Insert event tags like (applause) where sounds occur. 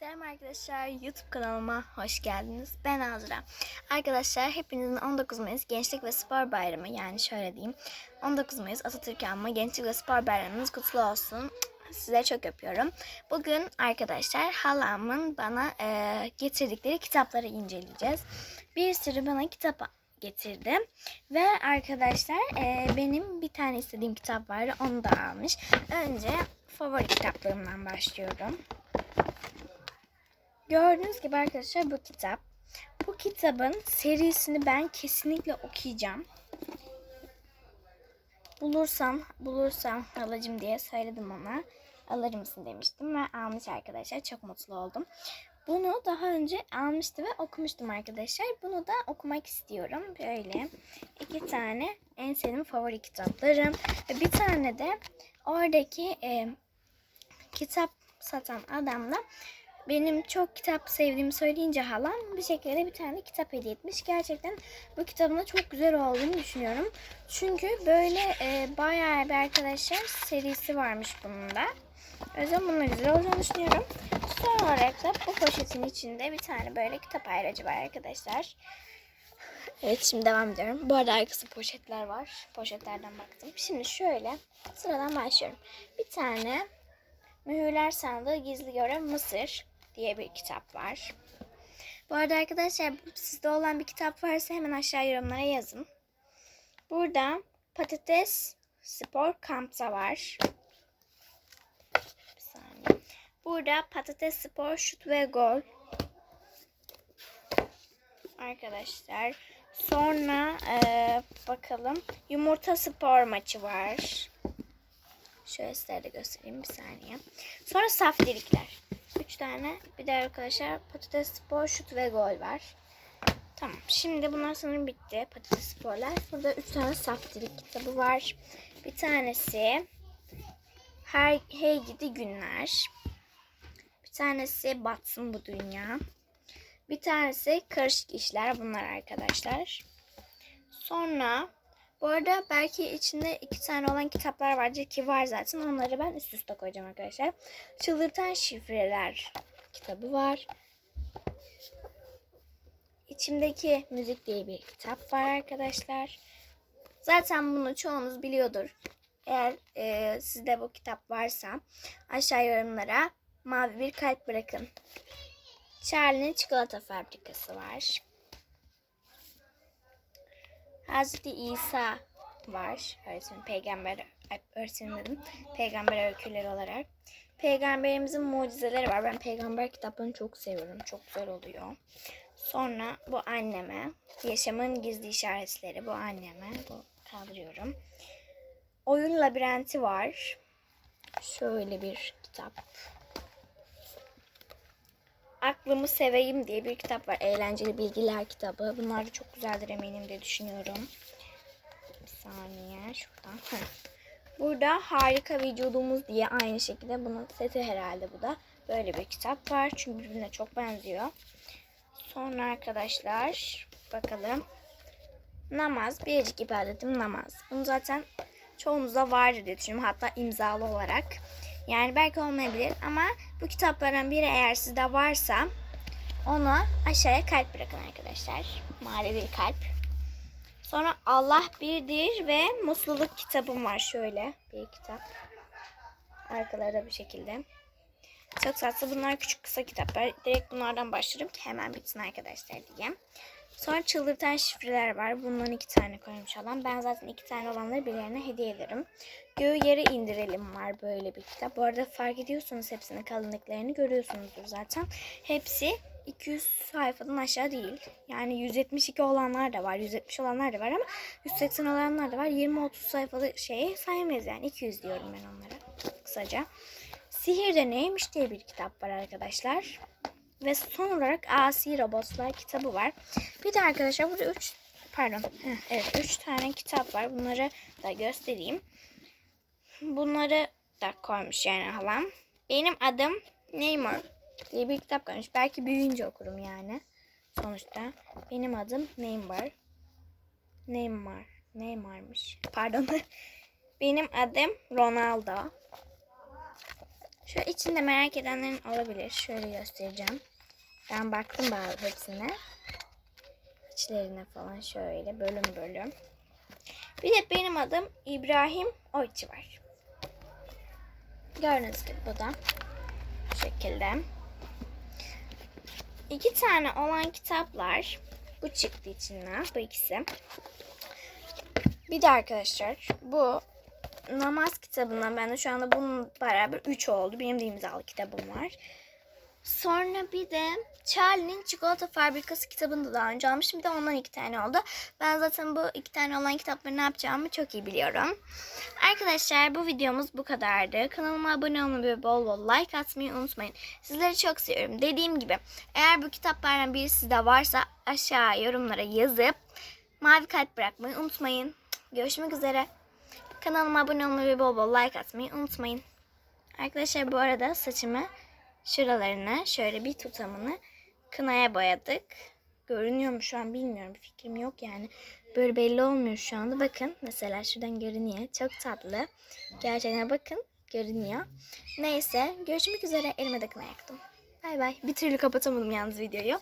Selam arkadaşlar YouTube kanalıma hoş geldiniz. Ben Azra. Arkadaşlar hepinizin 19 Mayıs Gençlik ve Spor Bayramı yani şöyle diyeyim. 19 Mayıs Atatürk Anma Gençlik ve Spor Bayramınız kutlu olsun. Size çok öpüyorum. Bugün arkadaşlar halamın bana e, getirdikleri kitapları inceleyeceğiz. Bir sürü bana kitap getirdi. Ve arkadaşlar e, benim bir tane istediğim kitap vardı. Onu da almış. Önce favori kitaplarımdan başlıyorum. Gördüğünüz gibi arkadaşlar bu kitap. Bu kitabın serisini ben kesinlikle okuyacağım. Bulursam, bulursam alacağım diye söyledim ona. Alır mısın demiştim ve almış arkadaşlar. Çok mutlu oldum. Bunu daha önce almıştım ve okumuştum arkadaşlar. Bunu da okumak istiyorum. Böyle iki tane en sevdiğim favori kitaplarım. Bir tane de oradaki e, kitap satan adamla benim çok kitap sevdiğimi söyleyince halam bir şekilde bir tane kitap hediye etmiş. Gerçekten bu kitabın çok güzel olduğunu düşünüyorum. Çünkü böyle e, bayağı bir arkadaşlar serisi varmış bunun da. O yüzden bunun güzel olduğunu düşünüyorum. Son olarak da bu poşetin içinde bir tane böyle kitap ayracı var arkadaşlar. Evet şimdi devam ediyorum. Bu arada arkası poşetler var. Poşetlerden baktım. Şimdi şöyle sıradan başlıyorum. Bir tane Mühürler Sandığı Gizli Görev Mısır diye bir kitap var. Bu arada arkadaşlar sizde olan bir kitap varsa hemen aşağı yorumlara yazın. Burada Patates Spor Kampta var. Bir saniye. Burada Patates Spor Şut ve Gol. Arkadaşlar. Sonra eee, bakalım. Yumurta Spor maçı var. Şöyle size de göstereyim bir saniye. Sonra saftirikler. Üç tane. Bir de arkadaşlar patates spor, şut ve gol var. Tamam. Şimdi bunlar sanırım bitti. Patates sporlar. Burada üç tane saftirik kitabı var. Bir tanesi Her Hey Gidi Günler. Bir tanesi Batsın Bu Dünya. Bir tanesi Karışık İşler. Bunlar arkadaşlar. Sonra bu arada belki içinde iki tane olan kitaplar vardır ki var zaten. Onları ben üst üste koyacağım arkadaşlar. Çıldırtan Şifreler kitabı var. İçimdeki Müzik diye bir kitap var arkadaşlar. Zaten bunu çoğunuz biliyordur. Eğer e, sizde bu kitap varsa aşağı yorumlara mavi bir kalp bırakın. Charlie'nin çikolata fabrikası var. Hazreti İsa var. Öğretmenim, peygamber, dedim. Peygamber öyküleri olarak. Peygamberimizin mucizeleri var. Ben peygamber kitaplarını çok seviyorum. Çok güzel oluyor. Sonra bu anneme. Yaşamın gizli işaretleri. Bu anneme. Bu kaldırıyorum. Oyun labirenti var. Şöyle bir kitap. Aklımı Seveyim diye bir kitap var. Eğlenceli bilgiler kitabı. Bunlar da çok güzeldir eminim diye düşünüyorum. Bir saniye şuradan. Burada Harika Vücudumuz diye aynı şekilde bunun seti herhalde bu da. Böyle bir kitap var. Çünkü birbirine çok benziyor. Sonra arkadaşlar bakalım. Namaz. Biricik ibadetim namaz. Bunu zaten çoğunuzda vardır diye düşünüyorum. Hatta imzalı olarak. Yani belki olmayabilir ama bu kitapların biri eğer sizde varsa onu aşağıya kalp bırakın arkadaşlar. Mavi bir kalp. Sonra Allah birdir ve mutluluk kitabım var şöyle bir kitap. Arkalarda bu şekilde. Çok tatlı bunlar küçük kısa kitaplar. Direkt bunlardan başlarım ki hemen bitsin arkadaşlar diye. Sonra çıldırtan şifreler var. Bundan iki tane koymuş olan. Ben zaten iki tane olanları birilerine hediye ederim. Göğü yere indirelim var böyle bir kitap. Bu arada fark ediyorsunuz hepsinin kalınlıklarını görüyorsunuzdur zaten. Hepsi 200 sayfadan aşağı değil. Yani 172 olanlar da var, 170 olanlar da var ama 180 olanlar da var. 20-30 sayfalı şeyi sayamayız yani 200 diyorum ben onlara kısaca. Sihir de neymiş diye bir kitap var arkadaşlar. Ve son olarak Asi Robotlar kitabı var. Bir de arkadaşlar burada 3 pardon evet 3 tane kitap var. Bunları da göstereyim. Bunları da koymuş yani halam. Benim adım Neymar diye bir kitap koymuş. Belki büyüyünce okurum yani. Sonuçta benim adım Neymar. Neymar. Neymar'mış. Pardon. (laughs) benim adım Ronaldo. Şu içinde merak edenlerin olabilir. Şöyle göstereceğim. Ben baktım bazı hepsine. İçlerine falan şöyle bölüm bölüm. Bir de benim adım İbrahim Oyçi var. Gördüğünüz gibi bu da bu şekilde. İki tane olan kitaplar bu çıktı içinden bu ikisi. Bir de arkadaşlar bu namaz kitabından ben de şu anda bunun beraber 3 oldu. Benim de imzalı kitabım var. Sonra bir de Charlie'nin Çikolata Fabrikası kitabını da daha önce almıştım. Bir de ondan iki tane oldu. Ben zaten bu iki tane olan kitapları ne yapacağımı çok iyi biliyorum. Arkadaşlar bu videomuz bu kadardı. Kanalıma abone olmayı ve bol bol like atmayı unutmayın. Sizleri çok seviyorum. Dediğim gibi eğer bu kitaplardan biri sizde varsa aşağı yorumlara yazıp mavi kalp bırakmayı unutmayın. Görüşmek üzere. Kanalıma abone olmayı ve bol bol like atmayı unutmayın. Arkadaşlar bu arada saçımı şuralarını şöyle bir tutamını kınaya boyadık. Görünüyor mu şu an bilmiyorum. Fikrim yok yani. Böyle belli olmuyor şu anda. Bakın mesela şuradan görünüyor. Çok tatlı. Gerçekten bakın görünüyor. Neyse görüşmek üzere. Elime de kına yaktım. Bay bay. Bir türlü kapatamadım yalnız videoyu.